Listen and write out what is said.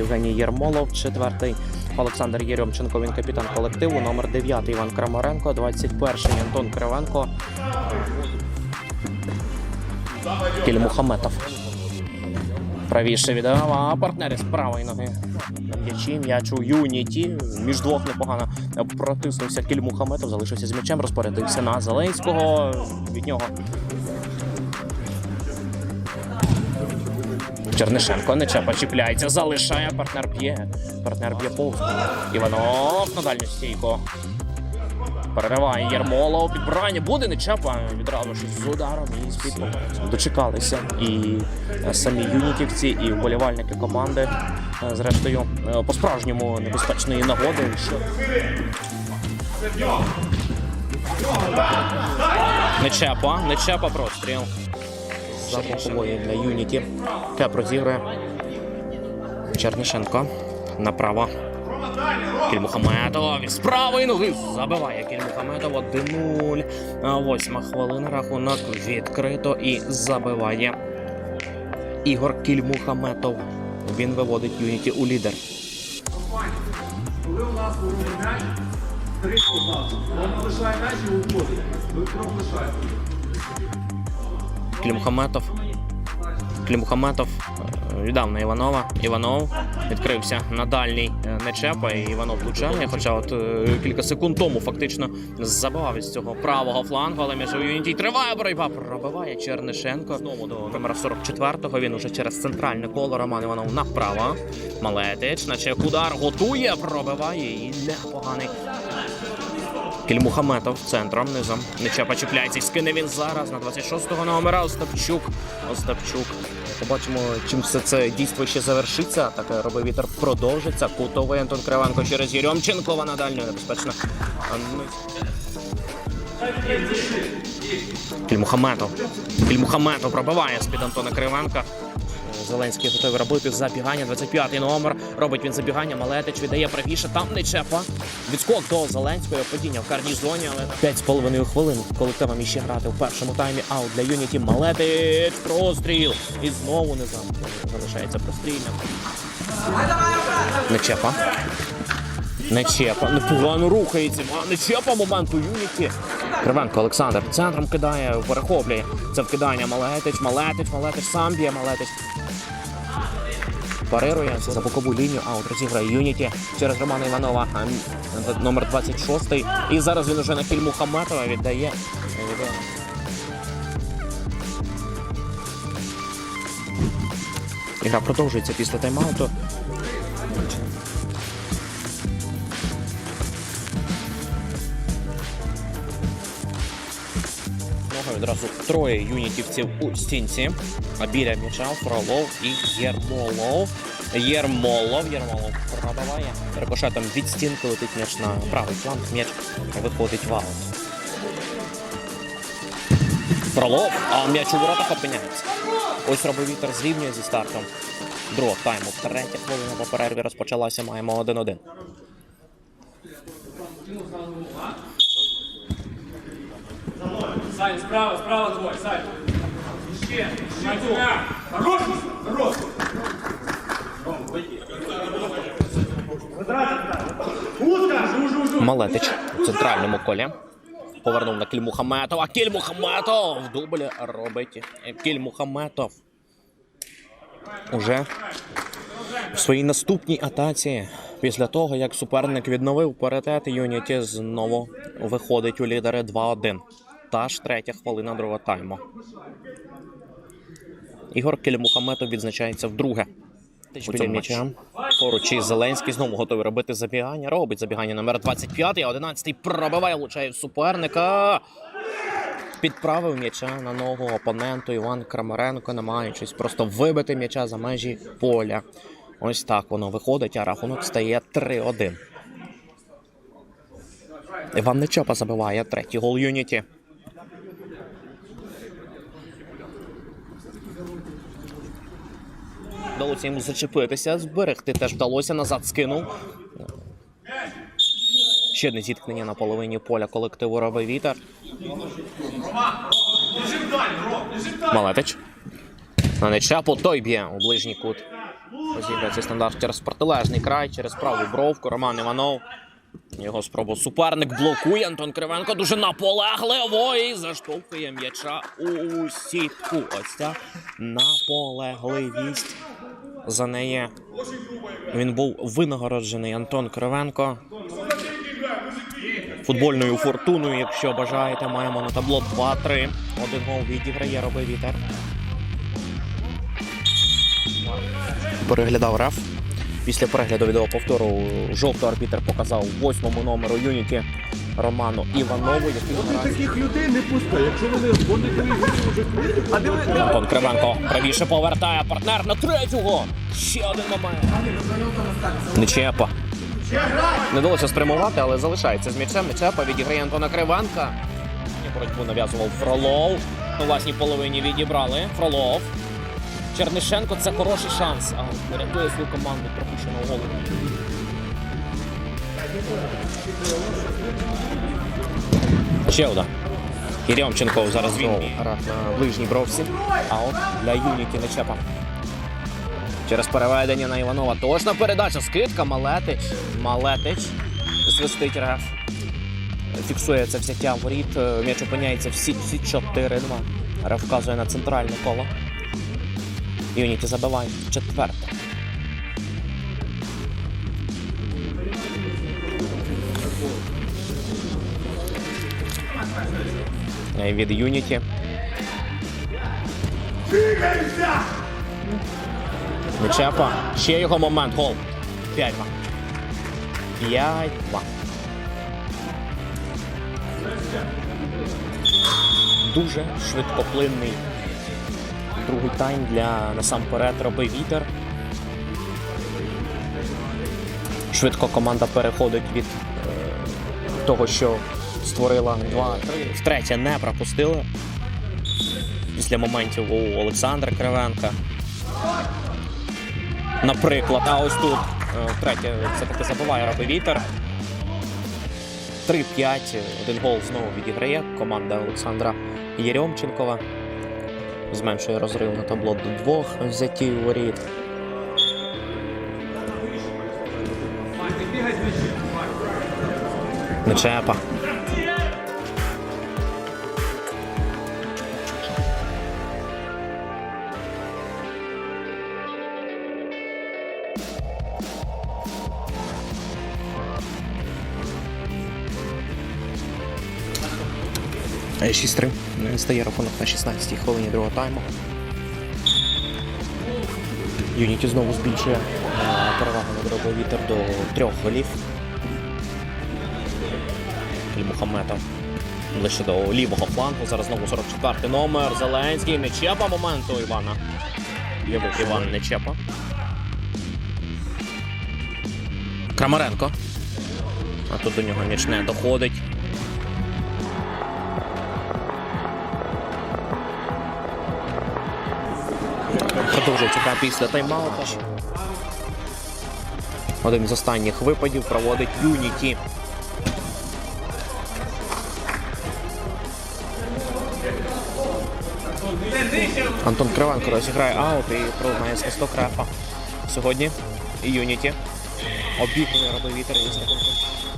13-й Євгеній Єрмолов, 4-й Олександр Єрьомченко, він капітан колективу, номер 9 Іван Крамаренко, 21-й Антон Кривенко. Кільмухаметов. Правіше віддав, а партнери з правої ноги. М'ячі, м'яч у Юніті. Між двох непогано протиснувся Кіль Мухаметов, залишився з м'ячем, розпорядився на Зеленського. Від нього. Чернишенко не чапа чіпляється, залишає, партнер б'є. Партнер б'є повз. Іванов на дальню стійку. Перериває Єрмолов, підбирання буде не чапа відразу ж з ударом і з. Дочекалися і е, самі юнітівці, і вболівальники команди. е, Зрештою, е, по-справжньому небезпечної нагоди. Що... Не чапа, не чапа простріл. За бокової для Юніті. Кеп розігрує. Чернишенко направо. Кільмухаметов з правої ноги забиває Кільмухаметов 1-0. Восьма хвилина рахунок відкрито і забиває Ігор Кільмухаметов. Він виводить Юніті у лідер. Коли у нас ворог м'яч, три позаду. Він лишає м'яч і уходить. Ви лишаєте. Клімхаметов. Клімхаметов е, віддав на Іванова. Іванов відкрився на дальній нечепа, і Іванов влучає. Хоча от е, кілька секунд тому фактично забивав із цього правого флангу, але між Юніті триває боротьба. Пробиває Чернишенко. Знову до номера 44-го. Він уже через центральне коло. Роман Іванов направо. Малетич, наче удар готує, пробиває і непоганий Кільмухаметов центром низом. Нечепа чіпляється і скине він зараз на 26-го номера. Остапчук. Остапчук. Побачимо, чим все це дійство ще завершиться. Атака робить вітер продовжиться. Кутовий Антон Кривенко через Єрьомченкова на дальню небезпечно. А ну- Кільмухаметов. Кільмухаметов пробиває з-під Антона Кривенка. Зеленський готовий робити забігання. 25-й номер. Робить він забігання. Малетич віддає правіше. Там не чепа. Відскок до Зеленського. Падіння в карній зоні, але 5,5 хвилин колективом іще грати в першому таймі. Аут для Юніті. Малетич. Простріл. І знову не. Залишається прострільним. Не чепа. Не чепа. Непогано рухається. А, Не чепа моменту Юніті. Кривенко Олександр центром кидає, перехоплює. Це вкидання Малетич, Малетич, Малетич сам б'є, Малетич. Парирує за бокову лінію, аут розіграє Юніті через Романа Іванова, номер 26. І зараз він уже на фільму Хаметова віддає. віддає. Ігра продовжується після тайм-ауту. Відразу троє юнітівців у стінці. А біля м'яча Фролов і Єрмолов. Єрмолов, Єрмолов пробиває. Рикошетом від стінки летить м'яч на правий фланг. М'яч виходить в аут. Фролов, а м'яч у воротах опиняється. Ось робив вітер зрівнює зі стартом. Другого тайму. Третя хвилина по перерві розпочалася. Маємо 1-1. Сань, справа, справа двоє, Сань. Ще, ще двоє. Хорош, хорош. Малетич у центральному колі. Повернув на Кіль Мухаметов. А Кіль Мухаметов дублі робить Кіль Мухаметов. Уже в своїй наступній атаці. Після того, як суперник відновив паритет, Юніті знову виходить у лідери 2-1. Та ж третя хвилина другого тайму. Ігор Кельмухаметов відзначається вдруге. У цьому м'ячем. Поруч із Зеленський знову готовий робити забігання. Робить забігання номер 25, а 11 пробиває, влучає суперника. Підправив м'яча на ногу опоненту Іван Крамаренко, намагаючись просто вибити м'яча за межі поля. Ось так воно виходить, а рахунок стає 3-1. Іван Нечопа забиває третій гол Юніті. Вдалося йому зачепитися, зберегти теж вдалося, назад скинув. Ще одне зіткнення на половині поля колективу робить вітер. Малетич. На нечапу той б'є у ближній кут. Розіграє цей стандарт через протилежний край, через праву бровку. Роман Іванов. Його спробу суперник блокує. Антон Кривенко дуже наполегливо і заштовхує м'яча у сітку. Ось ця наполегливість. За неї він був винагороджений Антон Кривенко. Футбольною фортуною, якщо бажаєте, маємо на табло 2-3. Один гол відіграє, роби вітер. Переглядав реф. Після перегляду відеоповтору жовтий арбітр показав восьмому номеру Юніті Роману Іванову, який наразі Таких людей не пускай, якщо вони вони вже А диви, Антон Кривенко правіше повертає партнер на третього. Ще один момент. Нечепа. Не вдалося спрямувати, але залишається з м'ячем. Нечепа відіграє Антона Кривенка. Боротьбу нав'язував Фролов. У власній половині відібрали. Фролов. Чернишенко це хороший шанс. А врятує свою команду пропущеного голу. Ще удар. Єрьомченков зараз знову грав на ближній бровці. А от для Юніті Нечепа. Через переведення на Іванова. Точна передача. Скидка. Малетич. Малетич. Свистить реф. Фіксує це взяття воріт. Е, М'яч опиняється в сітці 4-2. Реф вказує на центральне коло. Юніті забиває четверте. Від Юніті. Нечепа. Ще його момент. Гол. 5-2. 5-2. Дуже швидкоплинний другий тайм для насамперед роби вітер. Швидко команда переходить від е, того, що створила 2-3. Втретє не пропустили. Після моментів у Олександра Кривенка. Наприклад, а ось тут е, втретє все-таки забиває роби вітер. 3-5. Один гол знову відіграє команда Олександра Єрьомченкова. Зменшує розрив на табло до двох взяті воріт. Нечепа. 6-3. Стає рахунок на 16-й хвилині другого тайму. Юніті знову збільшує е, перевагу на вітер до трьох голів. Мухаметов ближче до лівого флангу. Зараз знову 44-й номер. Зеленський. Нечепа моменту Івана. Іван Нечепа. Крамаренко. А тут до нього м'яч не доходить. Після тайм-аута. Один з останніх випадів проводить Юніті. Антон Кривенко розіграє аут і пролунає свисток рефа. Сьогодні Юніті. Обітний робив вітер із рахунком